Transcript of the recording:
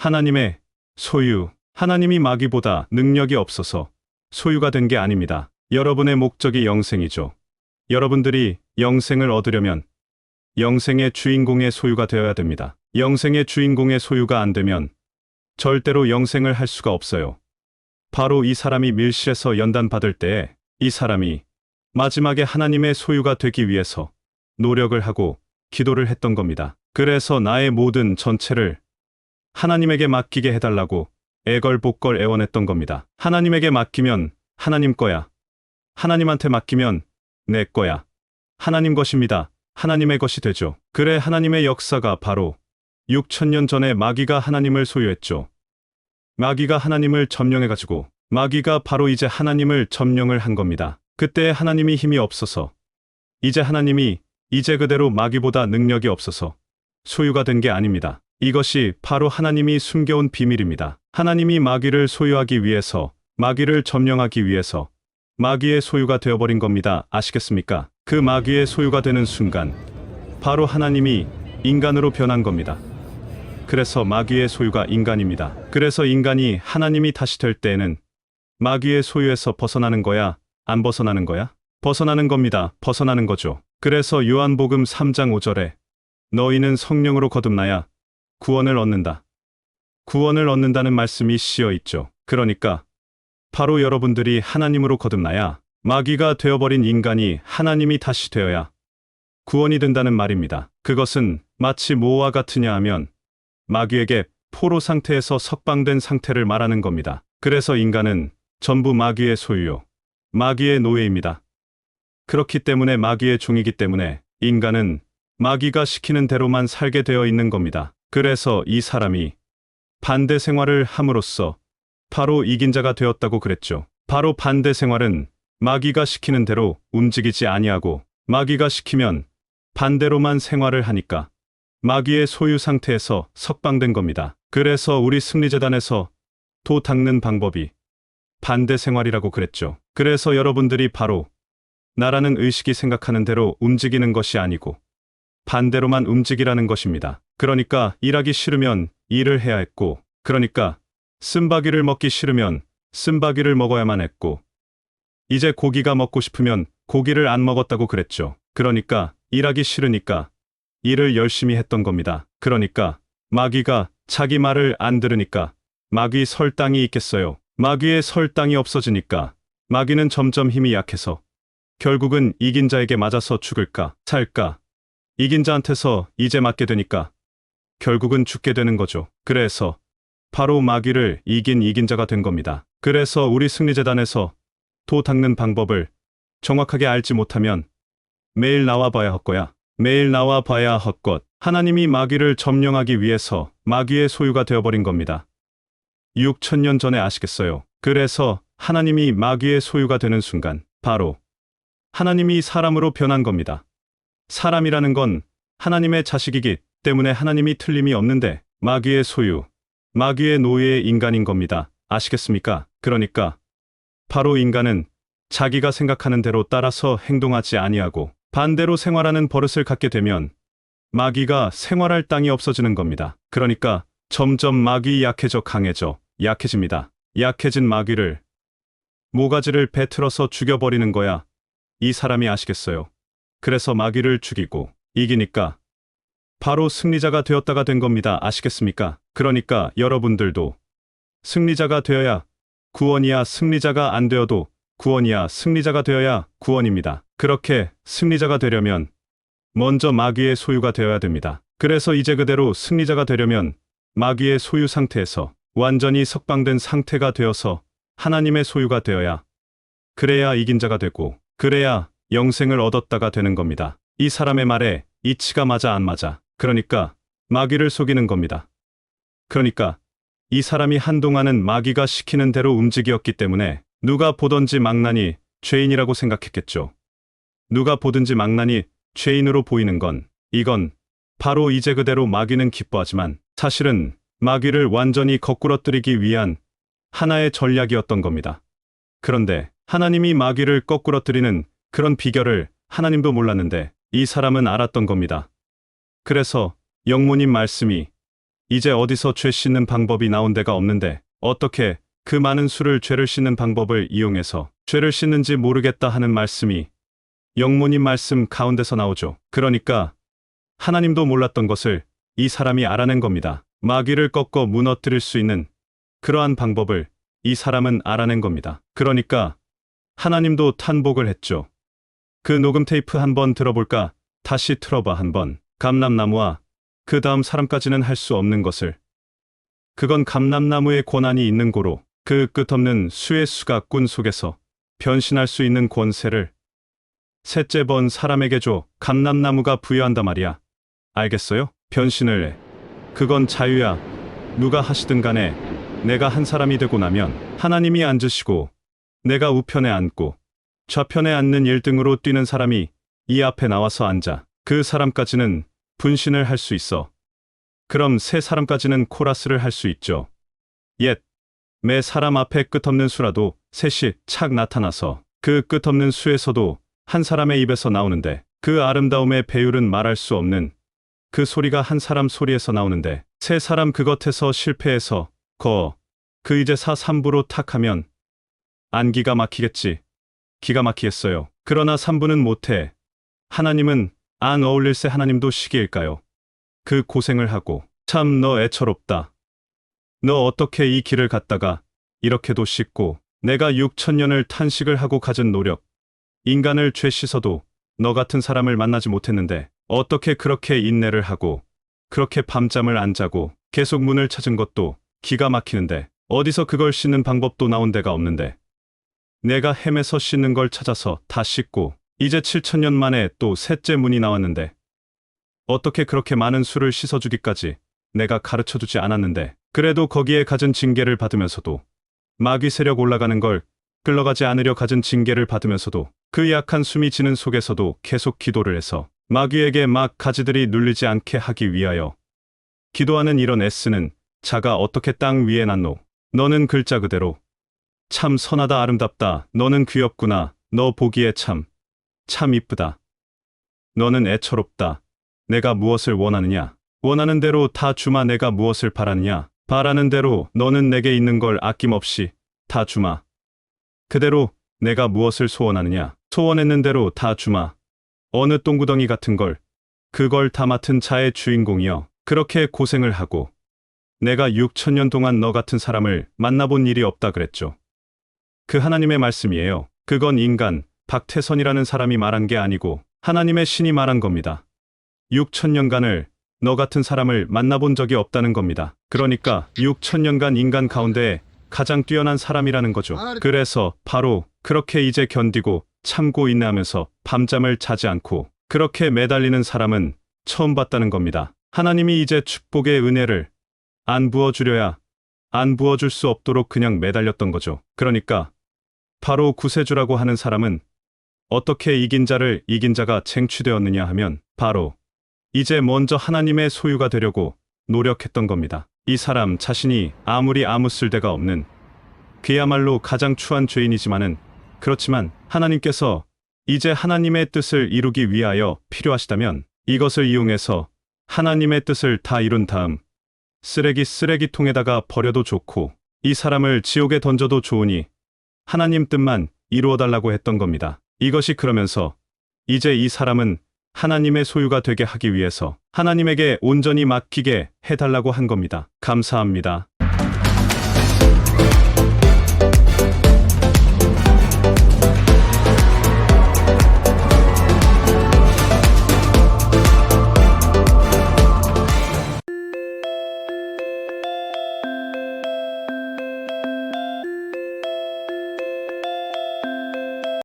하나님의 소유, 하나님이 마귀보다 능력이 없어서 소유가 된 게 아닙니다. 여러분의 목적이 영생이죠. 여러분들이 영생을 얻으려면 영생의 주인공의 소유가 되어야 됩니다. 영생의 주인공의 소유가 안 되면 절대로 영생을 할 수가 없어요. 바로 이 사람이 밀실에서 연단받을 때에 이 사람이 마지막에 하나님의 소유가 되기 위해서 노력을 하고 기도를 했던 겁니다. 그래서 나의 모든 전체를 하나님에게 맡기게 해달라고 애걸복걸 애원했던 겁니다. 하나님에게 맡기면 하나님 거야. 하나님한테 맡기면 내 거야. 하나님 것입니다. 하나님의 것이 되죠. 그래 하나님의 역사가 바로 6천년 전에 마귀가 하나님을 소유했죠. 마귀가 하나님을 점령해가지고 마귀가 바로 이제 하나님을 점령을 한 겁니다. 그때 하나님이 힘이 없어서 이제 하나님이 이제 그대로 마귀보다 능력이 없어서 소유가 된 게 아닙니다. 이것이 바로 하나님이 숨겨온 비밀입니다. 하나님이 마귀를 소유하기 위해서 마귀를 점령하기 위해서 마귀의 소유가 되어버린 겁니다. 아시겠습니까? 그 마귀의 소유가 되는 순간 바로 하나님이 인간으로 변한 겁니다. 그래서 마귀의 소유가 인간입니다. 그래서 인간이 하나님이 다시 될 때에는 마귀의 소유에서 벗어나는 거야? 안 벗어나는 거야? 벗어나는 겁니다. 벗어나는 거죠. 그래서 요한복음 3장 5절에 너희는 성령으로 거듭나야 구원을 얻는다. 구원을 얻는다는 말씀이 씌어 있죠. 그러니까 바로 여러분들이 하나님으로 거듭나야 마귀가 되어버린 인간이 하나님이 다시 되어야 구원이 된다는 말입니다. 그것은 마치 뭐와 같으냐 하면 마귀에게 포로 상태에서 석방된 상태를 말하는 겁니다. 그래서 인간은 전부 마귀의 소유요. 마귀의 노예입니다. 그렇기 때문에 마귀의 종이기 때문에 인간은 마귀가 시키는 대로만 살게 되어 있는 겁니다. 그래서 이 사람이 반대 생활을 함으로써 바로 이긴 자가 되었다고 그랬죠. 바로 반대 생활은 마귀가 시키는 대로 움직이지 아니하고 마귀가 시키면 반대로만 생활을 하니까 마귀의 소유 상태에서 석방된 겁니다. 그래서 우리 승리재단에서 도 닦는 방법이 반대 생활이라고 그랬죠. 그래서 여러분들이 바로 나라는 의식이 생각하는 대로 움직이는 것이 아니고 반대로만 움직이라는 것입니다. 그러니까 일하기 싫으면 일을 해야 했고, 그러니까 쓴바귀를 먹기 싫으면 쓴바귀를 먹어야만 했고, 이제 고기가 먹고 싶으면 고기를 안 먹었다고 그랬죠. 그러니까 일하기 싫으니까 일을 열심히 했던 겁니다. 그러니까 마귀가 자기 말을 안 들으니까 마귀 설당이 있겠어요. 마귀의 설당이 없어지니까 마귀는 점점 힘이 약해서 결국은 이긴 자에게 맞아서 죽을까 살까 이긴 자한테서 이제 맞게 되니까 결국은 죽게 되는 거죠. 그래서 바로 마귀를 이긴 이긴 자가 된 겁니다. 그래서 우리 승리재단에서 도 닦는 방법을 정확하게 알지 못하면 매일 나와 봐야 헛거야. 매일 나와 봐야 헛것. 하나님이 마귀를 점령하기 위해서 마귀의 소유가 되어버린 겁니다. 6천년 전에 아시겠어요? 그래서 하나님이 마귀의 소유가 되는 순간 바로 하나님이 사람으로 변한 겁니다. 사람이라는 건 하나님의 자식이기 때문에 하나님이 틀림이 없는데 마귀의 소유, 마귀의 노예의 인간인 겁니다. 아시겠습니까? 그러니까 바로 인간은 자기가 생각하는 대로 따라서 행동하지 아니하고 반대로 생활하는 버릇을 갖게 되면 마귀가 생활할 땅이 없어지는 겁니다. 그러니까 점점 마귀 약해져 강해져 약해집니다. 약해진 마귀를 모가지를 배틀어서 죽여버리는 거야. 이 사람이 아시겠어요? 그래서 마귀를 죽이고 이기니까 바로 승리자가 되었다가 된 겁니다. 아시겠습니까? 그러니까 여러분들도 승리자가 되어야 구원이야 승리자가 안 되어도 구원이야 승리자가 되어야 구원입니다. 그렇게 승리자가 되려면 먼저 마귀의 소유가 되어야 됩니다. 그래서 이제 그대로 승리자가 되려면 마귀의 소유 상태에서 완전히 석방된 상태가 되어서 하나님의 소유가 되어야 그래야 이긴 자가 되고 그래야 영생을 얻었다가 되는 겁니다. 이 사람의 말에 이치가 맞아 안 맞아. 그러니까 마귀를 속이는 겁니다. 그러니까 이 사람이 한동안은 마귀가 시키는 대로 움직이었기 때문에 누가 보던지 망나니 죄인이라고 생각했겠죠. 누가 보든지 망나니 죄인으로 보이는 건 이건 바로 이제 그대로 마귀는 기뻐하지만 사실은 마귀를 완전히 거꾸러뜨리기 위한 하나의 전략이었던 겁니다. 그런데 하나님이 마귀를 거꾸러뜨리는 그런 비결을 하나님도 몰랐는데 이 사람은 알았던 겁니다. 그래서 영모님 말씀이 이제 어디서 죄 씻는 방법이 나온 데가 없는데 어떻게 그 많은 수를 죄를 씻는 방법을 이용해서 죄를 씻는지 모르겠다 하는 말씀이 영모님 말씀 가운데서 나오죠. 그러니까 하나님도 몰랐던 것을 이 사람이 알아낸 겁니다. 마귀를 꺾어 무너뜨릴 수 있는 그러한 방법을 이 사람은 알아낸 겁니다. 그러니까 하나님도 탄복을 했죠. 그 녹음 테이프 한번 들어볼까? 다시 틀어봐 한번. 감람나무와 그 다음 사람까지는 할 수 없는 것을. 그건 감람나무의 권한이 있는 고로 그 끝없는 수의 수가 꾼 속에서 변신할 수 있는 권세를 셋째 번 사람에게 줘 감람나무가 부여한다 말이야. 알겠어요? 변신을 해. 그건 자유야. 누가 하시든 간에 내가 한 사람이 되고 나면 하나님이 앉으시고 내가 우편에 앉고 좌편에 앉는 1등으로 뛰는 사람이 이 앞에 나와서 앉아. 그 사람까지는 분신을 할 수 있어. 그럼 세 사람까지는 코러스를 할 수 있죠. 옛, 매 사람 앞에 끝없는 수라도 셋이 착 나타나서 그 끝없는 수에서도 한 사람의 입에서 나오는데 그 아름다움의 배율은 말할 수 없는 그 소리가 한 사람 소리에서 나오는데 세 사람 그것에서 실패해서 거, 그 이제 사 삼부로 탁 하면 안 기가 막히겠지. 기가 막히겠어요. 그러나 삼부는 못해. 하나님은 안 어울릴세 하나님도 시기일까요? 그 고생을 하고 참 너 애처롭다. 너 어떻게 이 길을 갔다가 이렇게도 씻고 내가 6천년을 탄식을 하고 가진 노력 인간을 죄 씻어도 너 같은 사람을 만나지 못했는데 어떻게 그렇게 인내를 하고 그렇게 밤잠을 안 자고 계속 문을 찾은 것도 기가 막히는데 어디서 그걸 씻는 방법도 나온 데가 없는데 내가 헤매서 씻는 걸 찾아서 다 씻고 이제 7천년 만에 또 셋째 문이 나왔는데 어떻게 그렇게 많은 술을 씻어주기까지 내가 가르쳐주지 않았는데? 그래도 거기에 가진 징계를 받으면서도 마귀 세력 올라가는 걸 끌러가지 않으려 가진 징계를 받으면서도 그 약한 숨이 지는 속에서도 계속 기도를 해서 마귀에게 막 가지들이 눌리지 않게 하기 위하여 기도하는 이런 애쓰는 자가 어떻게 땅 위에 났노? 너는 글자 그대로 참 선하다 아름답다. 너는 귀엽구나. 너 보기에 참 참 이쁘다. 너는 애처롭다. 내가 무엇을 원하느냐? 원하는 대로 다 주마. 내가 무엇을 바라느냐? 바라는 대로 너는 내게 있는 걸 아낌없이 다 주마. 그대로 내가 무엇을 소원하느냐? 소원했는 대로 다 주마. 어느 똥구덩이 같은 걸. 그걸 다 맡은 자의 주인공이여. 그렇게 고생을 하고 내가 6천년 동안 너 같은 사람을 만나본 일이 없다 그랬죠. 그 하나님의 말씀이에요. 그건 인간 박태선이라는 사람이 말한 게 아니고 하나님의 신이 말한 겁니다. 6천년간을 너 같은 사람을 만나본 적이 없다는 겁니다. 그러니까 6천년간 인간 가운데 가장 뛰어난 사람이라는 거죠. 그래서 바로 그렇게 이제 견디고 참고 인내하면서 밤잠을 자지 않고 그렇게 매달리는 사람은 처음 봤다는 겁니다. 하나님이 이제 축복의 은혜를 안 부어주려야 안 부어줄 수 없도록 그냥 매달렸던 거죠. 그러니까 바로 구세주라고 하는 사람은 어떻게 이긴 자를 이긴 자가 쟁취되었느냐 하면 바로 이제 먼저 하나님의 소유가 되려고 노력했던 겁니다. 이 사람 자신이 아무리 아무 쓸데가 없는 그야말로 가장 추한 죄인이지만은 그렇지만 하나님께서 이제 하나님의 뜻을 이루기 위하여 필요하시다면 이것을 이용해서 하나님의 뜻을 다 이룬 다음 쓰레기 쓰레기통에다가 버려도 좋고 이 사람을 지옥에 던져도 좋으니 하나님 뜻만 이루어 달라고 했던 겁니다. 이것이 그러면서 이제 이 사람은 하나님의 소유가 되게 하기 위해서 하나님에게 온전히 맡기게 해달라고 한 겁니다. 감사합니다.